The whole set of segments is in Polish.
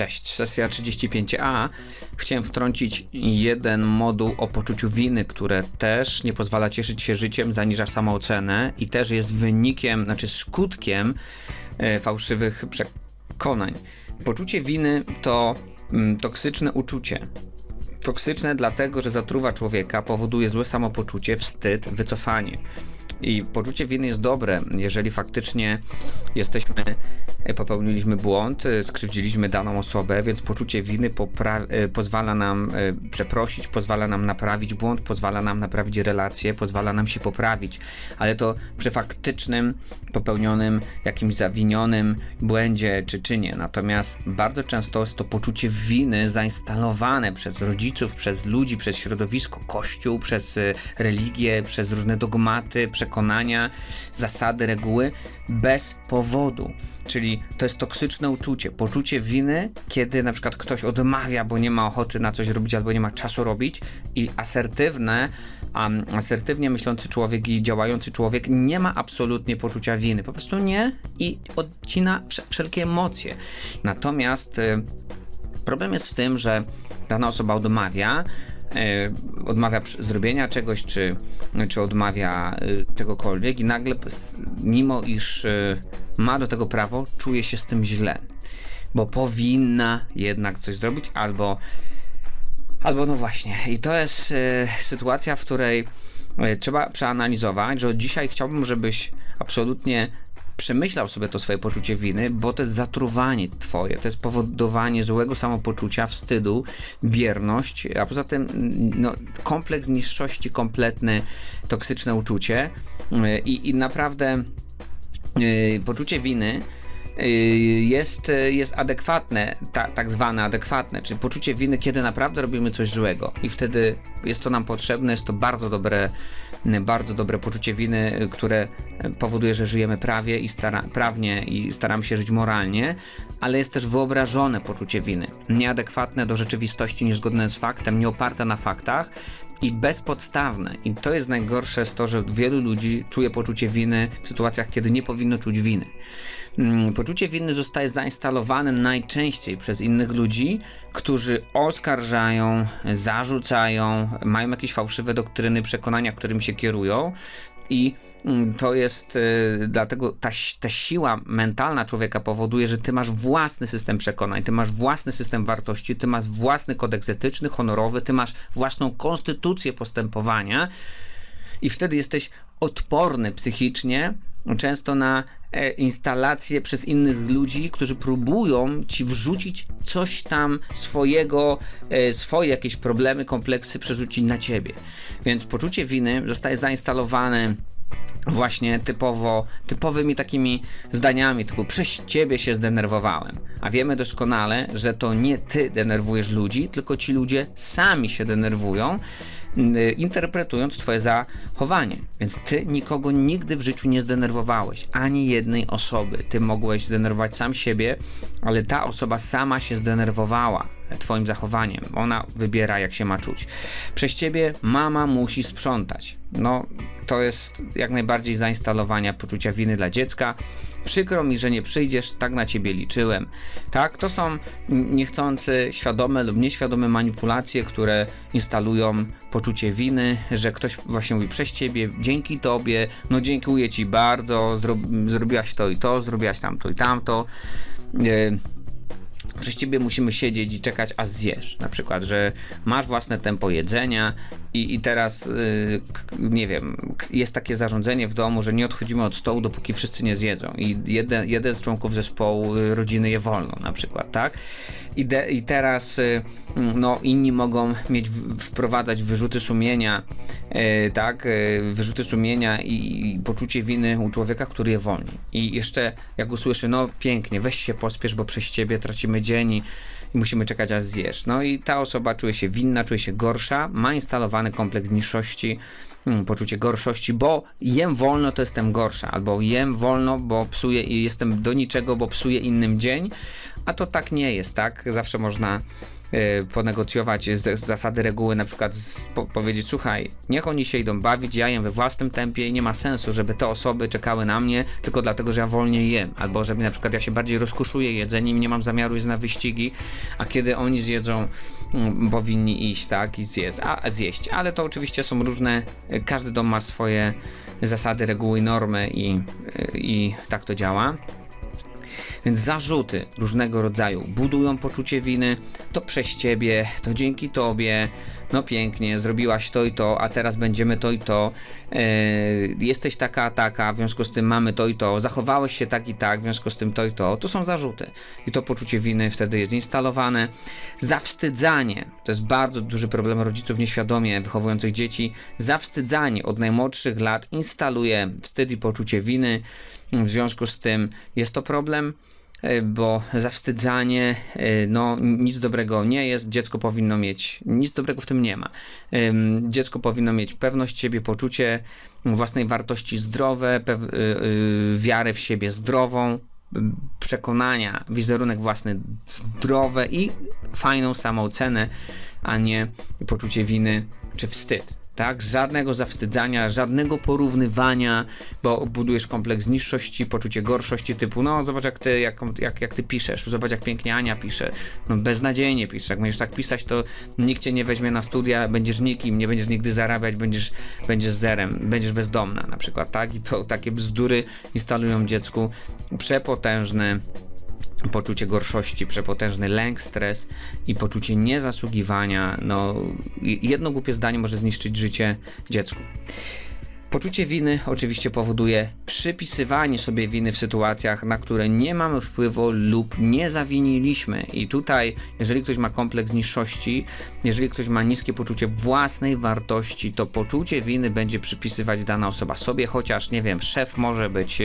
Cześć, sesja 35a. Chciałem wtrącić jeden moduł o poczuciu winy, które też nie pozwala cieszyć się życiem, zaniża samoocenę i też jest wynikiem, znaczy skutkiem e, fałszywych przekonań. Poczucie winy to mm, toksyczne uczucie. Toksyczne dlatego, że zatruwa człowieka, powoduje złe samopoczucie, wstyd, wycofanie. I poczucie winy jest dobre, jeżeli faktycznie jesteśmy, e, popełniliśmy błąd, e, skrzywdziliśmy daną osobę, więc poczucie winy e, pozwala nam przeprosić, pozwala nam naprawić błąd, pozwala nam naprawić relacje, pozwala nam się poprawić, ale to przy faktycznym, popełnionym, jakimś zawinionym błędzie czy czynie. Natomiast bardzo często jest to poczucie winy zainstalowane przez rodziców, przez ludzi, przez środowisko, kościół, przez religię, przez różne dogmaty, przekonania, zasady, reguły bez powodu. Czyli to jest toksyczne uczucie, poczucie winy, kiedy na przykład ktoś odmawia, bo nie ma ochoty na coś robić albo nie ma czasu robić i asertywne, um, asertywnie myślący człowiek i działający człowiek nie ma absolutnie poczucia winy, po prostu nie i odcina wsze- wszelkie emocje. Natomiast y, Problem jest w tym, że dana osoba odmawia, odmawia przy- zrobienia czegoś, czy, czy odmawia e, czegokolwiek i nagle, mimo iż e, ma do tego prawo, czuje się z tym źle, bo powinna jednak coś zrobić, albo, albo no właśnie. I to jest e, sytuacja, w której e, trzeba przeanalizować, że od dzisiaj chciałbym, żebyś absolutnie przemyślał sobie to swoje poczucie winy, bo to jest zatruwanie twoje, to jest powodowanie złego samopoczucia, wstydu, bierność, a poza tym no, kompleks niższości kompletny, toksyczne uczucie Yy, i, i naprawdę yy, poczucie winy jest, yy, jest adekwatne, ta, tak zwane adekwatne, czyli poczucie winy, kiedy naprawdę robimy coś złego i wtedy jest to nam potrzebne, jest to bardzo dobre, bardzo dobre poczucie winy, które powoduje, że żyjemy prawie i stara, prawnie i staramy się żyć moralnie, ale jest też wyobrażone poczucie winy, nieadekwatne do rzeczywistości, niezgodne z faktem, nieoparte na faktach i bezpodstawne. I to jest najgorsze z to, że wielu ludzi czuje poczucie winy w sytuacjach, kiedy nie powinno czuć winy. Mm, Poczucie winy zostaje zainstalowane najczęściej przez innych ludzi, którzy oskarżają, zarzucają, mają jakieś fałszywe doktryny, przekonania, którymi się kierują. I mm, to jest y, dlatego ta, ta siła mentalna człowieka powoduje, że ty masz własny system przekonań, ty masz własny system wartości, ty masz własny kodeks etyczny, honorowy, ty masz własną konstytucję postępowania i wtedy jesteś odporny psychicznie, często na e, instalacje przez innych ludzi, którzy próbują ci wrzucić coś tam swojego, e, swoje jakieś problemy, kompleksy przerzucić na ciebie. Więc poczucie winy zostaje zainstalowane właśnie typowo, typowymi takimi zdaniami, typu przez ciebie się zdenerwowałem. A wiemy doskonale, że to nie ty denerwujesz ludzi, tylko ci ludzie sami się denerwują, interpretując twoje zachowanie. Więc ty nikogo nigdy w życiu nie zdenerwowałeś, ani jednej osoby. Ty mogłeś zdenerwować sam siebie, ale ta osoba sama się zdenerwowała twoim zachowaniem. Ona wybiera, jak się ma czuć. Przez ciebie mama musi sprzątać. No, to jest jak najbardziej zainstalowania poczucia winy dla dziecka. Przykro mi, że nie przyjdziesz, tak na ciebie liczyłem. Tak, to są niechcący, świadome lub nieświadome manipulacje, które instalują poczucie winy, że ktoś właśnie mówi przez ciebie, dzięki tobie, no dziękuję ci bardzo, zro, zrobiłaś to i to, zrobiłaś tamto i tamto. Yy, przez ciebie musimy siedzieć i czekać, aż zjesz. Na przykład, że masz własne tempo jedzenia i, i teraz, yy, nie wiem, jest takie zarządzenie w domu, że nie odchodzimy od stołu, dopóki wszyscy nie zjedzą. I jeden, jeden z członków zespołu y, rodziny je wolno, na przykład, tak? I, de, i teraz, y, no, inni mogą mieć, wprowadzać wyrzuty sumienia, y, tak? Y, wyrzuty sumienia i, i poczucie winy u człowieka, który je wolni. I jeszcze, jak usłyszy, no pięknie, weź się pospiesz, bo przez ciebie tracimy dzień i, i musimy czekać aż zjesz. No i ta osoba czuje się winna, czuje się gorsza, ma instalowany kompleks niższości, mm, poczucie gorszości, bo jem wolno, to jestem gorsza, albo jem wolno, bo psuję i jestem do niczego, bo psuję innym dzień, a to tak nie jest, tak? Zawsze można ponegocjować z, z zasady, reguły, na przykład z, po, powiedzieć, słuchaj, niech oni się idą bawić, ja jem we własnym tempie i nie ma sensu, żeby te osoby czekały na mnie tylko dlatego, że ja wolniej jem, albo żeby na przykład ja się bardziej rozkuszuję jedzeniem nie mam zamiaru iść na wyścigi, a kiedy oni zjedzą, mm, powinni iść, tak, i zjeść, a, zjeść. Ale to oczywiście są różne, y, każdy dom ma swoje zasady, reguły, normy i, y, i tak to działa. Więc zarzuty różnego rodzaju budują poczucie winy, to przez ciebie, to dzięki tobie, no pięknie, zrobiłaś to i to, a teraz będziemy to i to, yy, jesteś taka, taka, w związku z tym mamy to i to, zachowałeś się tak i tak, w związku z tym to i to, to są zarzuty. I to poczucie winy wtedy jest instalowane. Zawstydzanie, to jest bardzo duży problem rodziców nieświadomie wychowujących dzieci. Zawstydzanie od najmłodszych lat instaluje wstyd i poczucie winy, w związku z tym jest to problem e, bo zawstydzanie, e, no nic dobrego nie jest, dziecko powinno mieć, nic dobrego w tym nie ma. Dziecko powinno mieć pewność siebie, poczucie własnej wartości zdrowe, y, wiarę w siebie zdrową, przekonania, wizerunek własny zdrowe i fajną samoocenę, a nie poczucie winy czy wstyd tak? Żadnego zawstydzania, żadnego porównywania, bo budujesz kompleks niższości, poczucie gorszości typu, no zobacz jak ty, jak, jak, jak ty piszesz, zobacz jak pięknie Ania pisze, no beznadziejnie piszesz, jak będziesz tak pisać, to nikt cię nie weźmie na studia, będziesz nikim, nie będziesz nigdy zarabiać, będziesz, będziesz zerem, będziesz bezdomna na przykład, tak? I to takie bzdury instalują dziecku przepotężne poczucie gorszości, przepotężny lęk, stres i poczucie niezasługiwania. No, jedno głupie zdanie może zniszczyć życie dziecku. Poczucie winy oczywiście powoduje przypisywanie sobie winy w sytuacjach, na które nie mamy wpływu lub nie zawiniliśmy. I tutaj, jeżeli ktoś ma kompleks niższości, jeżeli ktoś ma niskie poczucie własnej wartości, to poczucie winy będzie przypisywać dana osoba sobie, chociaż nie wiem, szef może być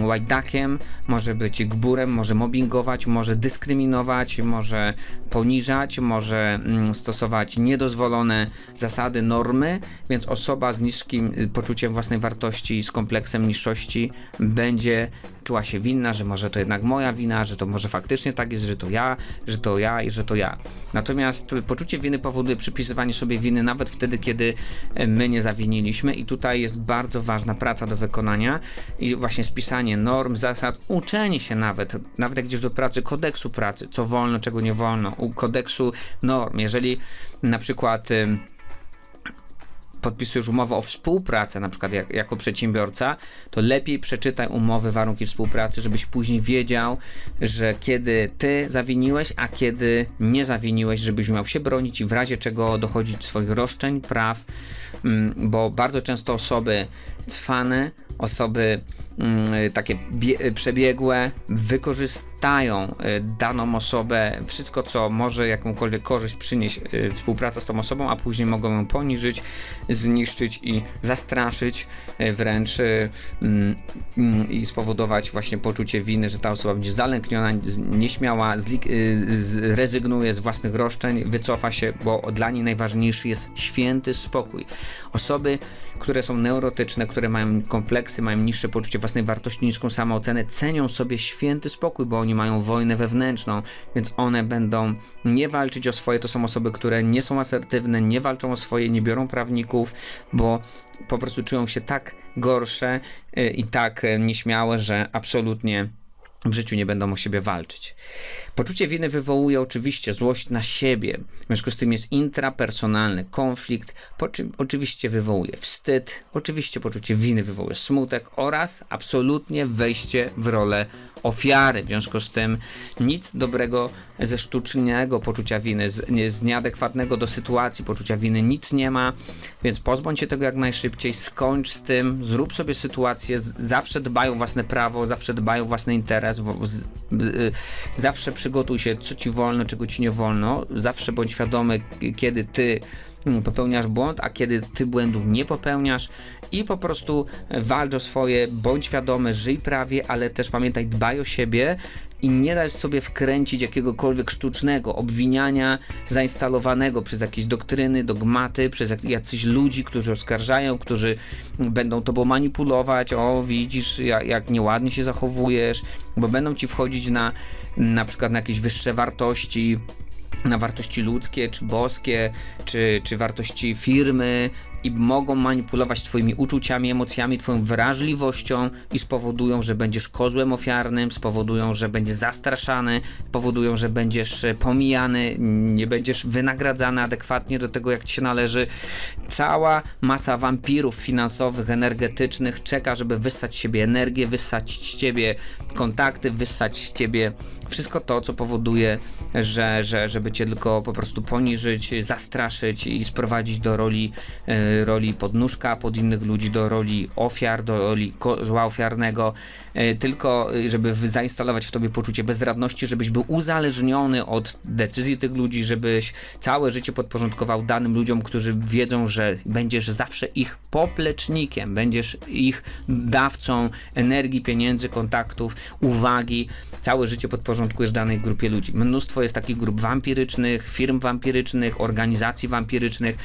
łajdakiem, może być gburem, może mobbingować, może dyskryminować, może poniżać, może mm, stosować niedozwolone zasady, normy, więc osoba z niskim y, poczuciem własnej wartości, z kompleksem niższości będzie czuła się winna, że może to jednak moja wina, że to może faktycznie tak jest, że to ja, że to ja i że to ja. Natomiast poczucie winy powoduje przypisywanie sobie winy nawet wtedy, kiedy e, my nie zawiniliśmy i tutaj jest bardzo ważna praca do wykonania i właśnie spisanie norm, zasad, uczenie się nawet, nawet jak do pracy, kodeksu pracy, co wolno, czego nie wolno, kodeksu norm. Jeżeli na przykład podpisujesz umowę o współpracę, na przykład jak, jako przedsiębiorca, to lepiej przeczytaj umowy, warunki współpracy, żebyś później wiedział, że kiedy ty zawiniłeś, a kiedy nie zawiniłeś, żebyś miał się bronić i w razie czego dochodzić swoich roszczeń, praw, mm, bo bardzo często osoby cwane, osoby mm, takie przebiegłe wykorzystają y, daną osobę, wszystko co może jakąkolwiek korzyść przynieść y, współpraca z tą osobą, a później mogą ją poniżyć, zniszczyć i zastraszyć y, wręcz mm, mm, i spowodować właśnie poczucie winy, że ta osoba będzie zalękniona, nieśmiała, zrezygnuje z własnych roszczeń, wycofa się, bo dla niej najważniejszy jest święty spokój. Osoby, które są neurotyczne, które mają kompleksy, mają niższe poczucie własnej wartości, niską samoocenę, cenią sobie święty spokój, bo oni mają wojnę wewnętrzną, więc one będą nie walczyć o swoje. To są osoby, które nie są asertywne, nie walczą o swoje, nie biorą prawników, bo po prostu czują się tak gorsze y, i tak y, nieśmiałe, że absolutnie w życiu nie będą o siebie walczyć. Poczucie winy wywołuje oczywiście złość na siebie, w związku z tym jest intrapersonalny konflikt, oczywiście wywołuje wstyd, oczywiście poczucie winy wywołuje smutek oraz absolutnie wejście w rolę ofiary. W związku z tym nic dobrego ze sztucznego poczucia winy, z, nie, z nieadekwatnego do sytuacji poczucia winy nic nie ma, więc pozbądź się tego jak najszybciej, skończ z tym, zrób sobie sytuację, zawsze dbają własne prawo, zawsze dbają własny interes, z, z, y, zawsze przygotuj się, co ci wolno, czego ci nie wolno, zawsze bądź świadomy, kiedy ty mm, popełniasz błąd, a kiedy ty błędów nie popełniasz. I po prostu walcz o swoje, bądź świadomy, żyj prawie, ale też pamiętaj, dbaj o siebie i nie dać sobie wkręcić jakiegokolwiek sztucznego obwiniania zainstalowanego przez jakieś doktryny, dogmaty, przez jacyś ludzi, którzy oskarżają, którzy będą tobą manipulować, o widzisz jak, jak nieładnie się zachowujesz, bo będą ci wchodzić na na przykład na jakieś wyższe wartości, na wartości ludzkie, czy boskie, czy, czy wartości firmy i mogą manipulować twoimi uczuciami, emocjami, twoją wrażliwością i spowodują, że będziesz kozłem ofiarnym, spowodują, że będziesz zastraszany, powodują, że będziesz e, pomijany, nie będziesz wynagradzany adekwatnie do tego, jak ci się należy. Cała masa wampirów finansowych, energetycznych czeka, żeby wyssać z siebie energię, wyssać z ciebie kontakty, wyssać z ciebie wszystko to, co powoduje, że, że żeby cię tylko po prostu poniżyć, zastraszyć i sprowadzić do roli, e, roli podnóżka pod innych ludzi, do roli ofiar, do roli zła ofiarnego, e, tylko e, żeby zainstalować w tobie poczucie bezradności, żebyś był uzależniony od decyzji tych ludzi, żebyś całe życie podporządkował danym ludziom, którzy wiedzą, że będziesz zawsze ich poplecznikiem, będziesz ich dawcą energii, pieniędzy, kontaktów, uwagi. Całe życie podporządkujesz danej grupie ludzi. Mnóstwo jest takich grup wampirycznych, firm wampirycznych, organizacji wampirycznych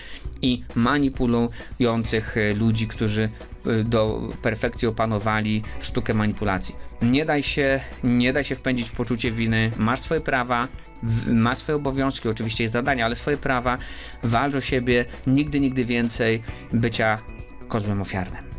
i manipulujących e, ludzi, którzy e, do perfekcji opanowali sztukę manipulacji. Nie daj się, nie daj się wpędzić w poczucie winy, masz swoje prawa, w- ma swoje obowiązki, oczywiście jest zadania, ale swoje prawa, walcz o siebie, nigdy, nigdy więcej bycia kozłem ofiarnym.